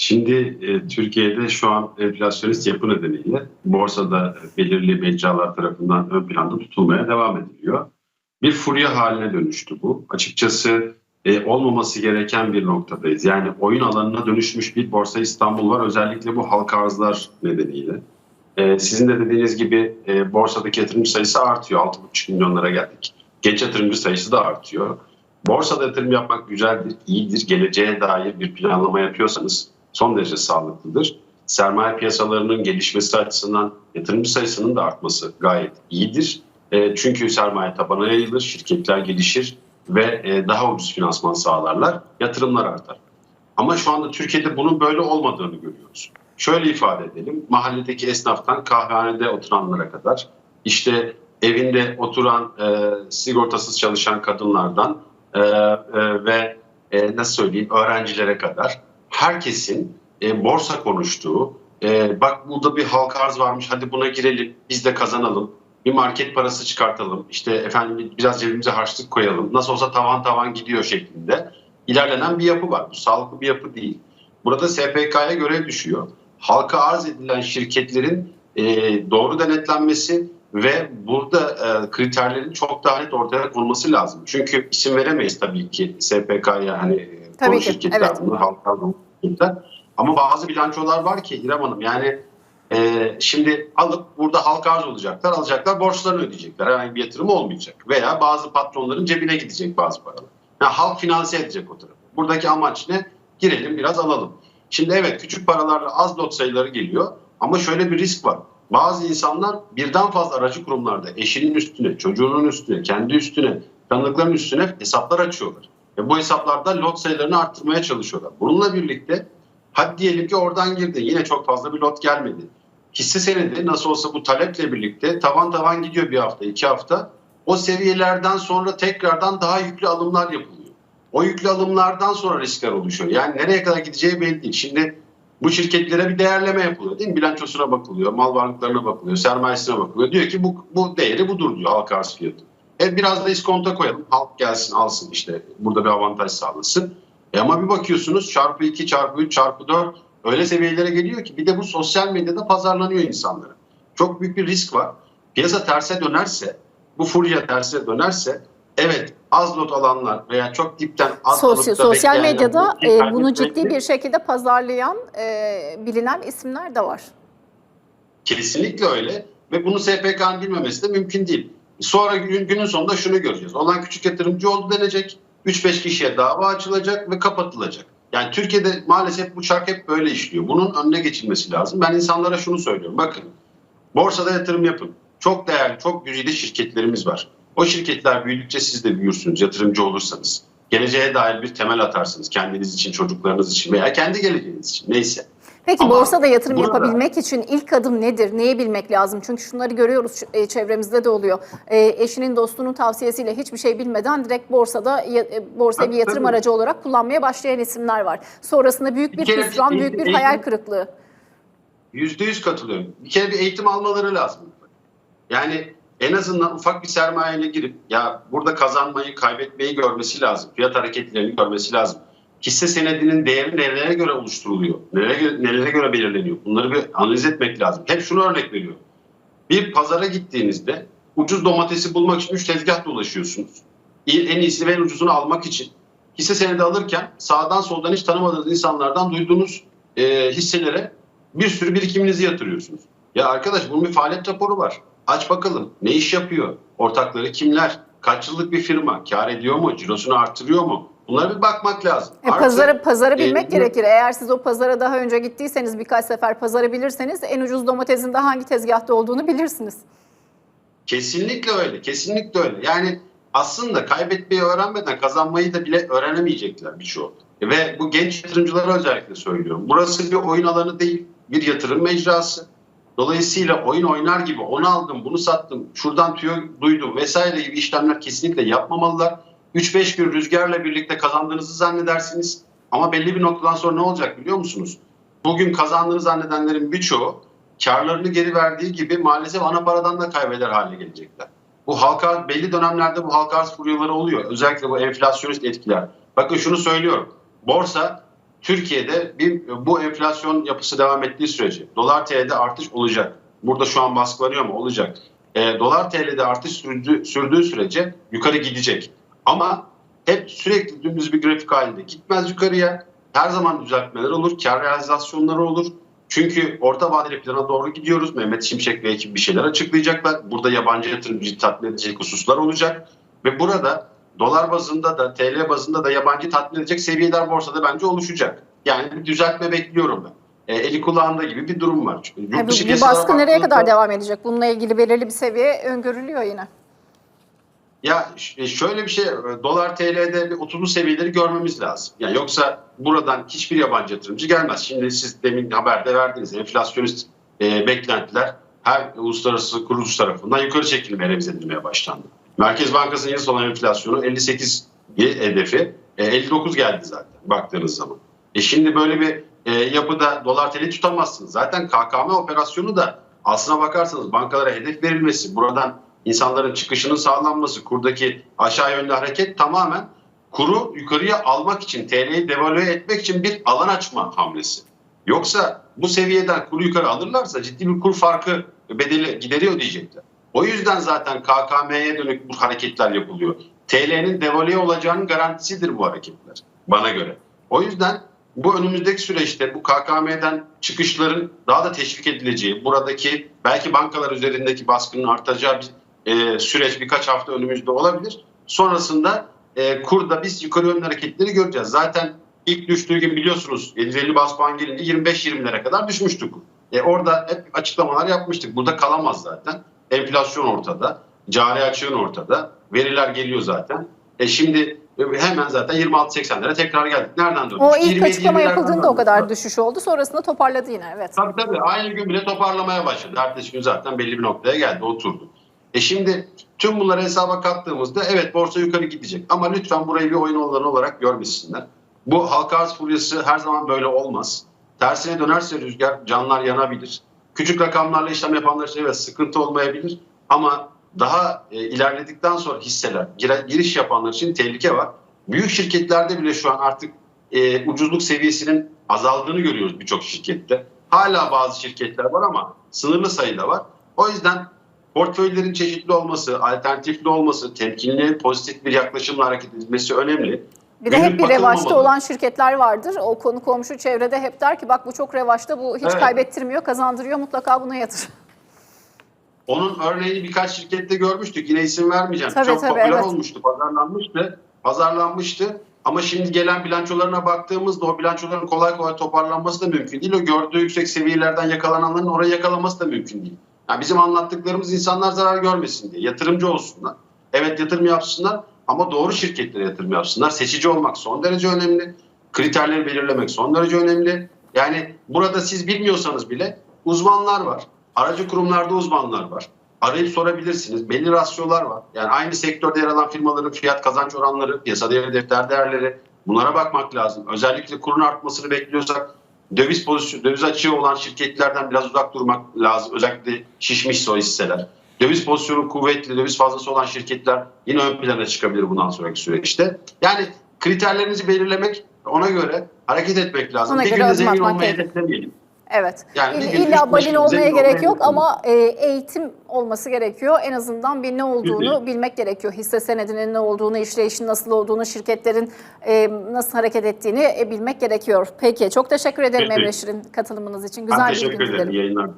Şimdi e, Türkiye'de şu an enflasyonist yapı nedeniyle borsada belirli mecralar tarafından ön planda tutulmaya devam ediliyor. Bir furya haline dönüştü bu. Açıkçası e, olmaması gereken bir noktadayız. Yani oyun alanına dönüşmüş bir borsa İstanbul var. Özellikle bu halka arzlar nedeniyle. E, sizin de dediğiniz gibi e, borsadaki yatırımcı sayısı artıyor. 6,5 milyonlara geldik. Genç yatırımcı sayısı da artıyor. Borsada yatırım yapmak güzeldir, iyidir. Geleceğe dair bir planlama yapıyorsanız son derece sağlıklıdır. Sermaye piyasalarının gelişmesi açısından yatırımcı sayısının da artması gayet iyidir. E, çünkü sermaye tabana yayılır, şirketler gelişir ve e, daha ucuz finansman sağlarlar, yatırımlar artar. Ama şu anda Türkiye'de bunun böyle olmadığını görüyoruz. Şöyle ifade edelim, mahalledeki esnaftan kahvehanede oturanlara kadar, işte evinde oturan e, sigortasız çalışan kadınlardan e, e, ve e, nasıl söyleyeyim öğrencilere kadar herkesin e, borsa konuştuğu, e, bak burada bir halka arz varmış hadi buna girelim biz de kazanalım, bir market parası çıkartalım, işte efendim biraz cebimize harçlık koyalım, nasıl olsa tavan tavan gidiyor şeklinde ilerlenen bir yapı var. Bu sağlıklı bir yapı değil. Burada SPK'ya görev düşüyor. Halka arz edilen şirketlerin e, doğru denetlenmesi ve burada e, kriterlerin çok daha net ortaya konması lazım. Çünkü isim veremeyiz tabii ki SPK'ya hani Tabii konu ki, şirketler evet. bunlar halka şirketler. Ama bazı bilançolar var ki İrem Hanım yani e, şimdi alıp burada halka arz olacaklar, alacaklar borçlarını ödeyecekler. Herhangi bir yatırım olmayacak. Veya bazı patronların cebine gidecek bazı paralar. Yani halk finanse edecek o tarafı. Buradaki amaç ne? Girelim biraz alalım. Şimdi evet küçük paralarla az lot sayıları geliyor ama şöyle bir risk var. Bazı insanlar birden fazla aracı kurumlarda eşinin üstüne, çocuğunun üstüne, kendi üstüne, tanıdıkların üstüne hesaplar açıyorlar. Ve bu hesaplarda lot sayılarını arttırmaya çalışıyorlar. Bununla birlikte hadi diyelim ki oradan girdi yine çok fazla bir lot gelmedi. Hisse senedi nasıl olsa bu taleple birlikte tavan tavan gidiyor bir hafta, iki hafta. O seviyelerden sonra tekrardan daha yüklü alımlar yapılıyor. O yüklü alımlardan sonra riskler oluşuyor. Yani nereye kadar gideceği belli değil. Şimdi bu şirketlere bir değerleme yapılıyor değil mi? Bilançosuna bakılıyor, mal varlıklarına bakılıyor, sermayesine bakılıyor. Diyor ki bu, bu değeri budur diyor halka arz fiyatı. E biraz da iskonta koyalım. Halk gelsin alsın işte burada bir avantaj sağlasın. E ama bir bakıyorsunuz çarpı 2, çarpı 3, çarpı 4 öyle seviyelere geliyor ki bir de bu sosyal medyada pazarlanıyor insanlara. Çok büyük bir risk var. Piyasa terse dönerse, bu furya terse dönerse evet az lot alanlar veya çok dipten az Sosyo- sosyal medyada e, bunu ciddi bir şekilde pazarlayan e, bilinen isimler de var. Kesinlikle öyle ve bunu SPK'nın bilmemesi de mümkün değil. Sonra gün, günün sonunda şunu göreceğiz. Olan küçük yatırımcı oldu denecek. 3-5 kişiye dava açılacak ve kapatılacak. Yani Türkiye'de maalesef bu çark hep böyle işliyor. Bunun önüne geçilmesi lazım. Ben insanlara şunu söylüyorum. Bakın borsada yatırım yapın. Çok değerli, çok güzide şirketlerimiz var. O şirketler büyüdükçe siz de büyürsünüz yatırımcı olursanız. Geleceğe dair bir temel atarsınız kendiniz için, çocuklarınız için veya kendi geleceğiniz için neyse. Peki Ama borsada yatırım burada- yapabilmek için ilk adım nedir? Neyi bilmek lazım? Çünkü şunları görüyoruz e, çevremizde de oluyor. E, eşinin dostunun tavsiyesiyle hiçbir şey bilmeden direkt borsada e, borsayı bir yatırım tabii. aracı olarak kullanmaya başlayan isimler var. Sonrasında büyük bir hüsran, büyük bir- hayal kırıklığı. Yüzde yüz katılıyorum. Bir kere bir eğitim almaları lazım. Yani en azından ufak bir sermayeyle girip ya burada kazanmayı, kaybetmeyi görmesi lazım. Fiyat hareketlerini görmesi lazım. Hisse senedinin değeri nelere göre oluşturuluyor? Nelere, nelere göre belirleniyor? Bunları bir analiz etmek lazım. Hep şunu örnek veriyorum. Bir pazara gittiğinizde ucuz domatesi bulmak için üç tezgah dolaşıyorsunuz. En iyisi ve en ucuzunu almak için. Hisse senedi alırken sağdan soldan hiç tanımadığınız insanlardan duyduğunuz e, hisselere bir sürü birikiminizi yatırıyorsunuz. Ya arkadaş bunun bir faaliyet raporu var. Aç bakalım ne iş yapıyor? Ortakları kimler? Kaç yıllık bir firma? Kar ediyor mu? Cirosunu artırıyor mu? Bunlara bir bakmak lazım. E, Artı, pazarı pazarı bilmek e, gerekir. Eğer siz o pazara daha önce gittiyseniz birkaç sefer pazarı bilirseniz en ucuz domatesin de hangi tezgahta olduğunu bilirsiniz. Kesinlikle öyle. Kesinlikle öyle. Yani aslında kaybetmeyi öğrenmeden kazanmayı da bile öğrenemeyecekler birçoğu. Ve bu genç yatırımcılara özellikle söylüyorum. Burası bir oyun alanı değil, bir yatırım mecrası. Dolayısıyla oyun oynar gibi onu aldım, bunu sattım, şuradan tüyo duydum vesaire gibi işlemler kesinlikle yapmamalılar. 3-5 gün rüzgarla birlikte kazandığınızı zannedersiniz. Ama belli bir noktadan sonra ne olacak biliyor musunuz? Bugün kazandığını zannedenlerin birçoğu karlarını geri verdiği gibi maalesef ana paradan da kaybeder hale gelecekler. Bu halka belli dönemlerde bu halka arz furyaları oluyor. Özellikle bu enflasyonist etkiler. Bakın şunu söylüyorum. Borsa Türkiye'de bir bu enflasyon yapısı devam ettiği sürece dolar TL'de artış olacak. Burada şu an baskılanıyor mu? Olacak. E, dolar TL'de artış sürdüğü, sürdüğü sürece yukarı gidecek. Ama hep sürekli dümdüz bir grafik halinde gitmez yukarıya. Her zaman düzeltmeler olur, kar realizasyonları olur. Çünkü orta vadeli plana doğru gidiyoruz. Mehmet Şimşek ve ekip bir şeyler açıklayacaklar. Burada yabancı yatırımcıyı tatmin edecek hususlar olacak. Ve burada dolar bazında da TL bazında da yabancı tatmin edecek seviyeler borsada bence oluşacak. Yani bir düzeltme bekliyorum ben. E, eli kulağında gibi bir durum var. Çünkü Yani bu, baskı nereye kadar devam edecek? Bununla ilgili belirli bir seviye öngörülüyor yine. Ya ş- şöyle bir şey, dolar TL'de bir 30'lu seviyeleri görmemiz lazım. Yani yoksa buradan hiçbir yabancı yatırımcı gelmez. Şimdi siz demin haberde verdiniz enflasyonist e, beklentiler her uluslararası kuruluş tarafından yukarı çekilmeye, revize edilmeye başlandı. Merkez Bankası'nın yıl sonu enflasyonu 58 hedefi, e, 59 geldi zaten baktığınız zaman. E şimdi böyle bir e, yapıda dolar TL tutamazsınız. Zaten KKM operasyonu da aslına bakarsanız bankalara hedef verilmesi, buradan insanların çıkışının sağlanması, kurdaki aşağı yönlü hareket tamamen kuru yukarıya almak için, TL'yi devalüe etmek için bir alan açma hamlesi. Yoksa bu seviyeden kuru yukarı alırlarsa ciddi bir kur farkı bedeli gideriyor diyecekler. O yüzden zaten KKM'ye dönük bu hareketler yapılıyor. TL'nin devalüe olacağının garantisidir bu hareketler bana göre. O yüzden bu önümüzdeki süreçte bu KKM'den çıkışların daha da teşvik edileceği, buradaki belki bankalar üzerindeki baskının artacağı bir e, süreç birkaç hafta önümüzde olabilir. Sonrasında e, kurda biz yukarı yönlü hareketleri göreceğiz. Zaten ilk düştüğü gün biliyorsunuz 750 bas puan gelince 25-20'lere kadar düşmüştük. E, orada hep açıklamalar yapmıştık. Burada kalamaz zaten. Enflasyon ortada, cari açığın ortada, veriler geliyor zaten. E şimdi hemen zaten 26-80'lere tekrar geldik. Nereden döndük? O ilk 27-20'lerden açıklama yapıldığında o kadar düşüş oldu. Sonrasında toparladı yine evet. Tabii tabii. Aynı gün bile toparlamaya başladı. Ertesi gün zaten belli bir noktaya geldi, oturdu. E şimdi tüm bunları hesaba kattığımızda evet borsa yukarı gidecek. Ama lütfen burayı bir oyun alanı olarak görmesinler. Bu halka arz furyası her zaman böyle olmaz. Tersine dönerse rüzgar canlar yanabilir. Küçük rakamlarla işlem yapanlar için evet sıkıntı olmayabilir. Ama daha e, ilerledikten sonra hisseler, giriş yapanlar için tehlike var. Büyük şirketlerde bile şu an artık e, ucuzluk seviyesinin azaldığını görüyoruz birçok şirkette. Hala bazı şirketler var ama sınırlı sayıda var. O yüzden portföylerin çeşitli olması, alternatifli olması, temkinli, pozitif bir yaklaşımla hareket edilmesi önemli. Bir de hep bir revaçta olan şirketler vardır. O konu komşu çevrede hep der ki bak bu çok revaçta bu hiç Evet. kaybettirmiyor kazandırıyor mutlaka buna yatır. Onun örneğini birkaç şirkette görmüştük. Yine isim vermeyeceğim. Tabii, Çok tabii, popüler evet. olmuştu, pazarlanmıştı. Pazarlanmıştı. Ama şimdi gelen bilançolarına baktığımızda o bilançoların kolay kolay toparlanması da mümkün değil. O gördüğü yüksek seviyelerden yakalananların orayı yakalaması da mümkün değil. Yani bizim anlattıklarımız insanlar zarar görmesin diye. Yatırımcı olsunlar. Evet yatırım yapsınlar ama doğru şirketlere yatırım yapsınlar. Seçici olmak son derece önemli. Kriterleri belirlemek son derece önemli. Yani burada siz bilmiyorsanız bile uzmanlar var. Aracı kurumlarda uzmanlar var. Arayıp sorabilirsiniz. Belli rasyolar var. Yani aynı sektörde yer alan firmaların fiyat kazanç oranları, piyasa değeri, defter değerleri bunlara bakmak lazım. Özellikle kurun artmasını bekliyorsak döviz pozisyon, döviz açığı olan şirketlerden biraz uzak durmak lazım. Özellikle şişmişse o hisseler. Döviz pozisyonu kuvvetli, döviz fazlası olan şirketler yine ön plana çıkabilir bundan sonraki süreçte. Yani kriterlerinizi belirlemek, ona göre hareket etmek lazım. Ona bir günde zengin olmayı hedeflemeyelim. Evet. Yani İlla- balin olmaya gerek olmaya yok ama e, eğitim olması gerekiyor. En azından bir ne olduğunu bilmek gerekiyor. Hisse senedinin ne olduğunu, işleyişin nasıl olduğunu, şirketlerin e, nasıl hareket ettiğini e, bilmek gerekiyor. Peki çok teşekkür ederim Peki. Emre Şirin katılımınız için. Ben Güzel bir teşekkür ederim. yayınlar.